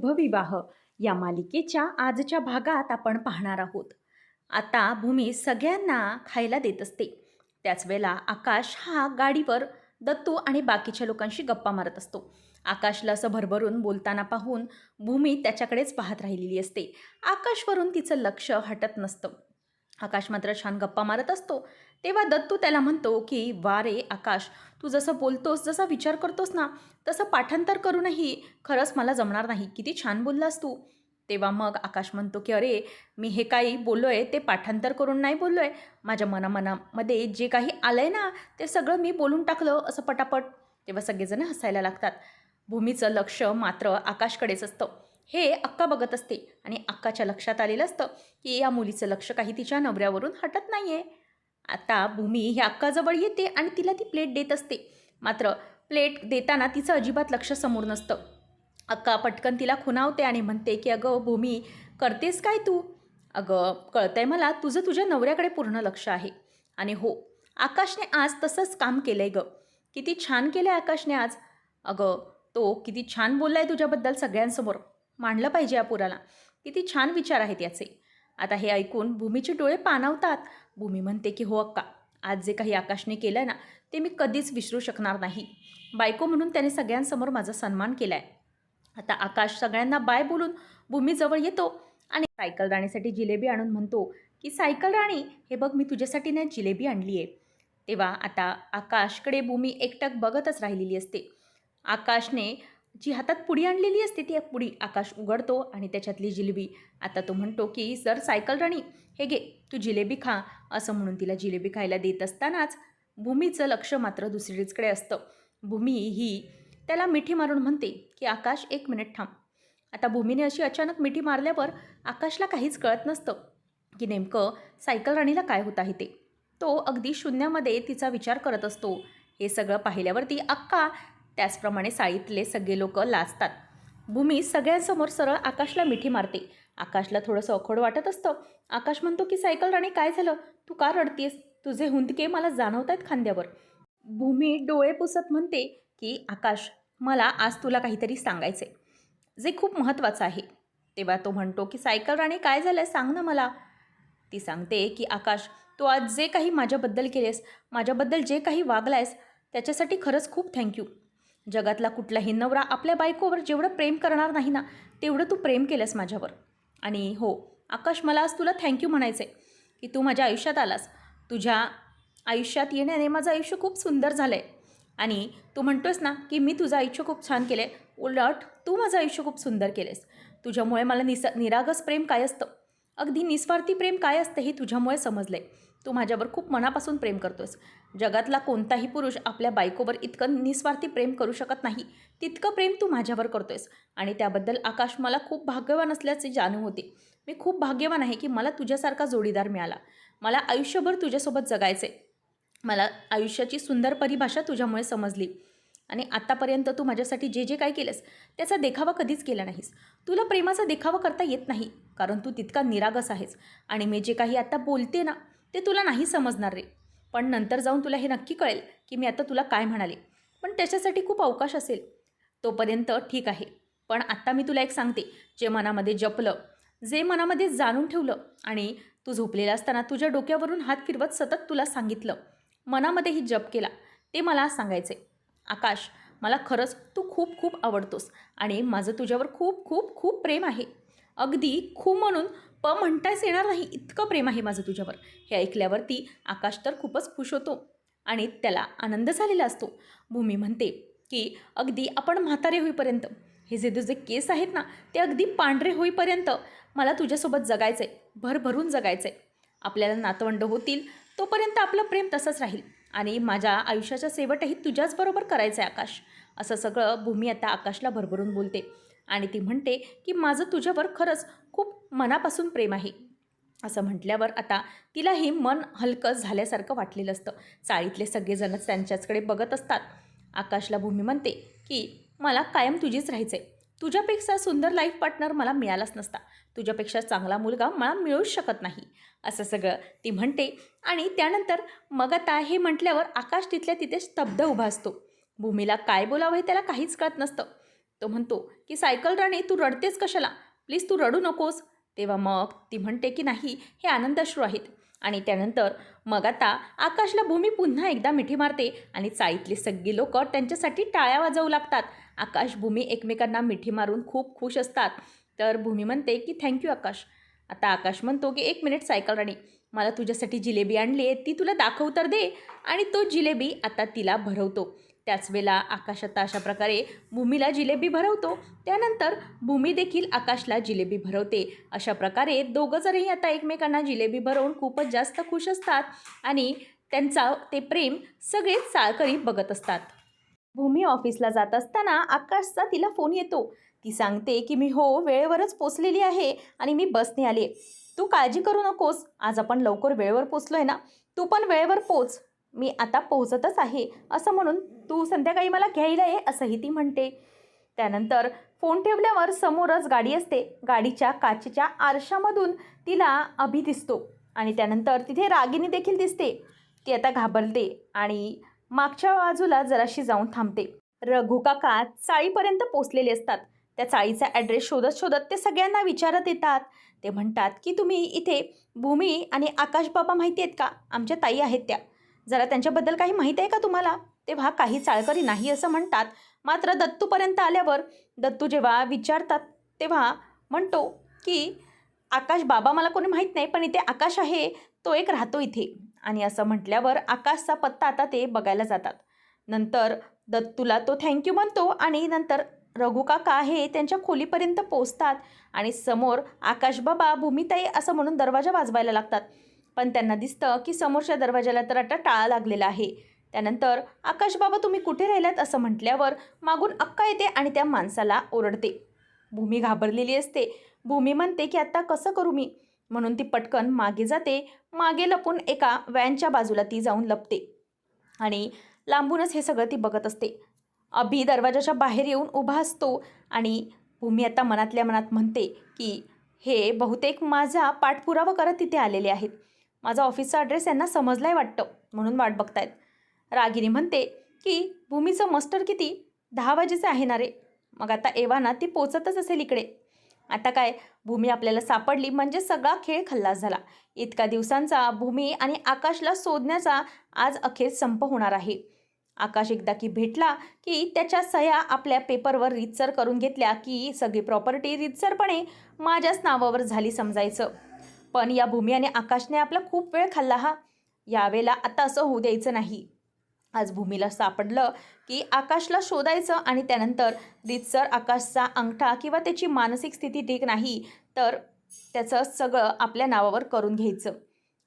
शुभविवाह या मालिकेच्या आजच्या भागात आपण पाहणार आहोत. आता भूमी सगळ्यांना खायला देत असते. त्याच वेळेला आकाश हा गाडीवर दत्तू आणि बाकीच्या लोकांशी गप्पा मारत असतो. आकाशला असं भरभरून बोलताना पाहून भूमी त्याच्याकडेच पाहत राहिलेली असते. आकाशवरून तिचं लक्ष हटत नसतं. आकाश मात्र छान गप्पा मारत असतो. तेव्हा दत्तू त्याला म्हणतो की वा रे आकाश तू जसं बोलतोस जसा विचार करतोस ना तसं पाठांतर करूनही खरंच मला जमणार नाही. किती छान बोललास तू. तेव्हा मग आकाश म्हणतो की अरे मी हे काही बोललो आहे ते पाठांतर करून नाही बोललो आहे माझ्या मनामनामध्ये जे काही आलं आहे ना ते सगळं मी बोलून टाकलं असं पटापट. तेव्हा सगळेजण हसायला लागतात. भूमीचं लक्ष मात्र आकाशकडेच असतं. हे अक्का बघत असते आणि अक्काच्या लक्षात आलेलं असतं की या मुलीचं लक्ष काही तिच्या नवऱ्यावरून हटत नाही आहे आता भूमी ही अक्काजवळ येते आणि तिला ती प्लेट देत असते. मात्र प्लेट देताना तिचं अजिबात लक्ष समोर नसतं. अक्का पटकन तिला खुणावते आणि म्हणते की अगं भूमी करतेस काय तू? अगं कळतंय मला तुझं तुझ्या नवऱ्याकडे पूर्ण लक्ष आहे. आणि हो आकाशने आज तसंच काम केलं आहे गं. किती छान केलं आहे आकाशने आज. अगं तो किती छान बोलला आहे तुझ्याबद्दल सगळ्यांसमोर. मांडलं पाहिजे या पुराला. किती छान विचार आहेत याचे. आता हे ऐकून भूमीचे डोळे पाणावतात. भूमी म्हणते की हो अक्का आज जे काही आकाशने केलं ना ते मी कधीच विसरू शकणार नाही. बायको म्हणून त्याने सगळ्यांसमोर माझा सन्मान केला आहे आता आकाश सगळ्यांना बाय बोलून भूमीजवळ येतो आणि सायकल राणीसाठी जिलेबी आणून म्हणतो की सायकल राणी हे बघ मी तुझ्यासाठी नाही जिलेबी आणली आहे तेव्हा आता आकाशकडे भूमी एकटक बघतच राहिलेली असते. आकाशने जी हातात पुडी आणलेली असते ती पुडी आकाश उघडतो आणि त्याच्यातली जिलेबी. आता तो म्हणतो की सर सायकल राणी हे घे तू जिलेबी खा. असं म्हणून तिला जिलेबी खायला देत असतानाच भूमीचं लक्ष मात्र दुसरीचकडे असतं. भूमी ही त्याला मिठी मारून म्हणते की आकाश एक मिनिट थांब. आता भूमीने अशी अचानक मिठी मारल्यावर आकाशला काहीच कळत नसतं की नेमकं सायकल राणीला काय होत आहे ते. तो अगदी शून्यामध्ये तिचा विचार करत असतो. हे सगळं पाहिल्यावरती अक्का त्याचप्रमाणे साळीतले सगळे लोक लाजतात. भूमी सगळ्यांसमोर सरळ आकाशला मिठी मारते. आकाशला थोडंसं अखोड वाटत असतं. आकाश म्हणतो की सायकल राणी काय झालं? तू का रडतीस तुझे हुंदके मला जाणवत आहेत खांद्यावर. भूमी डोळे पुसत म्हणते की आकाश मला आज तुला काहीतरी सांगायचे जे खूप महत्त्वाचं आहे. तेव्हा तो म्हणतो की सायकल राणी काय झालं सांग ना मला. ती सांगते की आकाश तू आज जे काही माझ्याबद्दल केलेस माझ्याबद्दल जे काही वागलायस त्याच्यासाठी खरंच खूप थँक्यू. जगातला कुठलाही नवरा आपल्या बायकोवर जेवढं प्रेम करणार नाही ना तेवढं तू प्रेम केलंस माझ्यावर. आणि हो आकाश मला आज तुला थँक्यू म्हणायचं आहे की तू माझ्या आयुष्यात आलास. तुझ्या आयुष्यात येण्याने माझं आयुष्य खूप सुंदर झालं आहे आणि तू म्हणतोस ना की मी तुझं आयुष्य खूप छान केलं आहे उलट तू माझं आयुष्य खूप सुंदर केलेस तुझ्यामुळे मला निस निरागस प्रेम काय असतं? अगदी निस्वार्थी प्रेम काय असतं हे तुझ्यामुळे समजलं आहे तू माझ्यावर खूप मनापासून प्रेम करतोस जगातला कोणताही पुरुष आपल्या बायकोवर इतकं निस्वार्थी प्रेम करू शकत नाही तितकं प्रेम तू माझ्यावर करतोयस. आणि त्याबद्दल आकाश मला खूप भाग्यवान असल्याचे जाणीव होते. मी खूप भाग्यवान आहे की मला तुझ्यासारखा जोडीदार मिळाला. मला आयुष्यभर तुझ्यासोबत जगायचे मला आयुष्याची सुंदर परिभाषा तुझ्यामुळे समजली. आणि आत्तापर्यंत तू माझ्यासाठी जे जे काय केलंस त्याचा देखावा कधीच केला नाहीस. तुला प्रेमाचा देखावा करता येत नाही कारण तू तितका निरागस आहेस. आणि मी जे काही आत्ता बोलते ना ते तुला नाही समजणार रे. पण नंतर जाऊन तुला हे नक्की कळेल की मी आता तुला काय म्हणाले. पण त्याच्यासाठी खूप अवकाश असेल. तोपर्यंत ठीक आहे. पण आत्ता मी तुला एक सांगते. जे मनामध्ये जपलं जे मनामध्ये जाणून ठेवलं आणि तू झोपलेला असताना तुझ्या डोक्यावरून हात फिरवत सतत तुला सांगितलं मनामध्येही जप केला ते मला सांगायचे आकाश मला खरंच तू खूप खूप आवडतोस आणि माझं तुझ्यावर खूप खूप खूप प्रेम आहे. अगदी खूप म्हणून प म्हणताच येणार नाही. इतकं प्रेम आहे माझं तुझ्यावर. हे ऐकल्यावरती आकाश तर खूपच खुश होतो आणि त्याला आनंद झालेला असतो. भूमी म्हणते की अगदी आपण म्हातारे होईपर्यंत. हे जे तुझे केस आहेत ना ते अगदी पांढरे होईपर्यंत मला तुझ्यासोबत जगायचं आहे भरभरून जगायचं आहे आपल्याला नातवंड होतील तोपर्यंत आपलं प्रेम तसंच राहील आणि माझ्या आयुष्याच्या शेवटही तुझ्याचबरोबर करायचं आहे आकाश. असं सगळं भूमी आता आकाशला भरभरून बोलते आणि ती म्हणते की माझं तुझ्यावर खरंच खूप मनापासून प्रेम आहे. असं म्हटल्यावर आता तिलाही मन हलकं झाल्यासारखं वाटलेलं असतं. चाळीतले सगळेजणच त्यांच्याचकडे बघत असतात. आकाशला भूमी म्हणते की मला कायम तुझीच राहायचं आहे तुझ्यापेक्षा सुंदर लाईफ पार्टनर मला मिळालाच नसता. तुझ्यापेक्षा चांगला मुलगा मला मिळूच शकत नाही. असं सगळं ती म्हणते. आणि त्यानंतर मग आता हे म्हटल्यावर आकाश तिथल्या तिथे स्तब्ध उभा असतो. भूमीला काय बोलावं हे त्याला काहीच कळत नसतं. तो म्हणतो की सायकल राणी तू रडतेस कशाला? प्लीज तू रडू नकोस. तेव्हा मग ती म्हणते की नाही हे आनंदाश्रू आहेत. आणि त्यानंतर मग आता आकाशला भूमी पुन्हा एकदा मिठी मारते आणि चाळीतली सगळी लोक त्यांच्यासाठी टाळ्या वाजवू लागतात. आकाश भूमी एकमेकांना मिठी मारून खूप खुश असतात. तर भूमी म्हणते की थँक्यू आकाश. आता आकाश म्हणतो की एक मिनिट सायकल राणी. मला तुझ्यासाठी जिलेबी आणली आहे ती तुला दाखव तर दे. आणि तो जिलेबी आता तिला भरवतो. त्याच वेळेला आकाश आता अशा प्रकारे भूमीला जिलेबी भरवतो. त्यानंतर भूमी देखील आकाशला जिलेबी भरवते. अशा प्रकारे दोघं जणही आता एकमेकांना जिलेबी भरवून खूपच जास्त खुश असतात आणि त्यांचा ते प्रेम सगळेच साळकरी बघत असतात. भूमी ऑफिसला जात असताना आकाशचा तिला फोन येतो. ती सांगते की मी हो वेळेवरच पोचलेली आहे आणि मी बसने आले. तू काळजी करू नकोस. आज आपण लवकर वेळेवर पोचलो आहे ना. तू पण वेळेवर पोच. मी आता पोहोचतच आहे. असं म्हणून तू संध्याकाळी मला घ्यायला ये असंही ती म्हणते. त्यानंतर फोन ठेवल्यावर समोरच गाडी असते. गाडीच्या काचेच्या आरशामधून तिला अभि दिसतो. आणि त्यानंतर तिथे रागिनी देखील दिसते. ती आता घाबरते आणि मागच्या बाजूला जराशी जाऊन थांबते. रघु काका चाळीपर्यंत पोचलेले असतात. त्या चाळीचा ॲड्रेस शोधत शोधत ते सगळ्यांना विचारत येतात. ते म्हणतात की तुम्ही इथे भूमी आणि आकाश बाबा माहिती आहेत का? आमच्या ताई आहेत त्या. जरा त्यांच्याबद्दल काही माहीत आहे का तुम्हाला? तेव्हा काही चाळकरी नाही असं म्हणतात. मात्र दत्तूपर्यंत आल्यावर दत्तू जेव्हा विचारतात तेव्हा म्हणतो की आकाश बाबा मला कोणी माहीत नाही पण इथे आकाश आहे तो एक राहतो इथे. आणि असं म्हटल्यावर आकाशचा पत्ता आता ते बघायला जातात. नंतर दत्तूला तो थँक्यू म्हणतो आणि नंतर रघु काका हे त्यांच्या खोलीपर्यंत पोचतात आणि समोर आकाशबाबा भूमिताई असं म्हणून दरवाजा वाजवायला लागतात. पण त्यांना दिसतं की समोरच्या दरवाजाला तर आता टाळा लागलेला आहे. त्यानंतर आकाश बाबा तुम्ही कुठे राहिलात? असं म्हटल्यावर मागून अक्का येते आणि त्या माणसाला ओरडते. भूमी घाबरलेली असते. भूमी म्हणते की आत्ता कसं करू मी? म्हणून ती पटकन मागे जाते. मागे लपून एका व्हॅनच्या बाजूला ती जाऊन लपते. आणि लांबूनच हे सगळं ती बघत असते. अभि दरवाजाच्या बाहेर येऊन उभा असतो आणि भूमी आता मनातल्या मनात म्हणते की हे बहुतेक माझा पाठपुरावा करत तिथे आलेले आहेत. माझा ऑफिसचा ॲड्रेस यांना समजलाय वाटतं म्हणून वाट बघतायत. रागिनी म्हणते की भूमीचं मस्टर किती? दहा वाजेचं आहे ना रे. मग आता एव्हाना ती पोचतच असेल इकडे. आता काय भूमी आपल्याला सापडली म्हणजे सगळा खेळ खल्लास झाला. इतका दिवसांचा भूमी आणि आकाशला शोधण्याचा आज अखेर संप होणार आहे. आकाश एकदा की भेटला की त्याच्या सह्या आपल्या पेपरवर रितसर करून घेतल्या की सगळी प्रॉपर्टी रितसरपणे माझ्याच नावावर झाली समजायचं. पण या भूमी आणि आकाशने आपला खूप वेळ खाल्ला हा. यावेळेला आता असं होऊ द्यायचं नाही. आज भूमीला सापडलं की आकाशला शोधायचं आणि त्यानंतर रितसर आकाशचा अंगठा किंवा त्याची मानसिक स्थिती ठीक नाही तर त्याचं सगळं आपल्या नावावर करून घ्यायचं.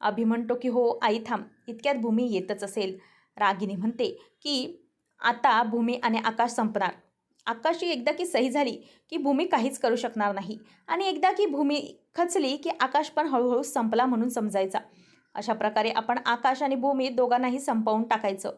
अभि म्हणतो की हो आई थांब इतक्यात भूमी येतच असेल. रागिनी म्हणते की आता भूमी आणि आकाश संपणार. आकाशची एकदा की सही झाली की भूमी काहीच करू शकणार नाही. आणि एकदा की भूमी खचली की आकाश पण हळूहळू संपला म्हणून समजायचा. अशा प्रकारे आपण आकाश आणि भूमी दोघांनाही संपवून टाकायचं.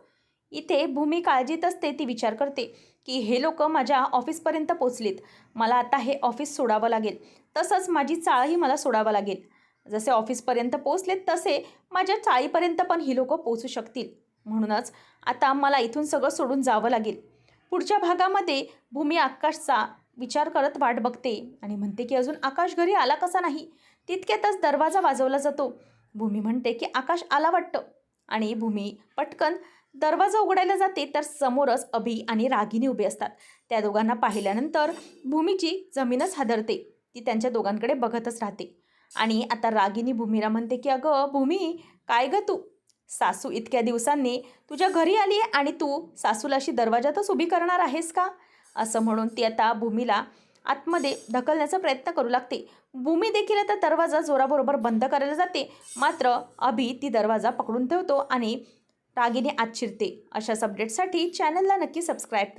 इथे भूमी काळजीत असते ती विचार करते की हे लोक माझ्या ऑफिसपर्यंत पोचलीत. मला आता हे ऑफिस सोडावं लागेल. तसंच माझी चाळही मला सोडावं लागेल. जसे ऑफिसपर्यंत पोचलेत तसे माझ्या चाळीपर्यंत पण ही लोकं पोचू शकतील. म्हणूनच आता मला इथून सगळं सोडून जावं लागेल. पुढच्या भागामध्ये भूमी आकाशचा विचार करत वाट बघते. आणि म्हणते की अजून आकाश घरी आला कसा नाही? तितक्यातच दरवाजा वाजवला जातो. भूमी म्हणते की आकाश आला वाटतं. आणि भूमी पटकन दरवाजा उघडायला जाते तर समोरच अभि आणि रागिनी उभे असतात. त्या दोघांना पाहिल्यानंतर भूमीची जमीनच हादरते. ती त्यांच्या दोघांकडे बघतच राहते. आणि आता रागिनी भूमीला म्हणते की अगं भूमी काय ग तू? सासू इतक्या दिवसांनी तुझ्या घरी आली आहे आणि तू सासूला अशी दरवाजातच उभी करणार आहेस का? असं म्हणून ती आता भूमीला आतमध्ये ढकलण्याचा प्रयत्न करू लागते. भूमी देखील आता दरवाजा जोराबरोबर बंद करायला जाते. मात्र अभि ती दरवाजा पकडून ठेवतो आणि रागिने आत शिरते. अशाच अपडेटसाठी चॅनलला नक्की सबस्क्राईब करा.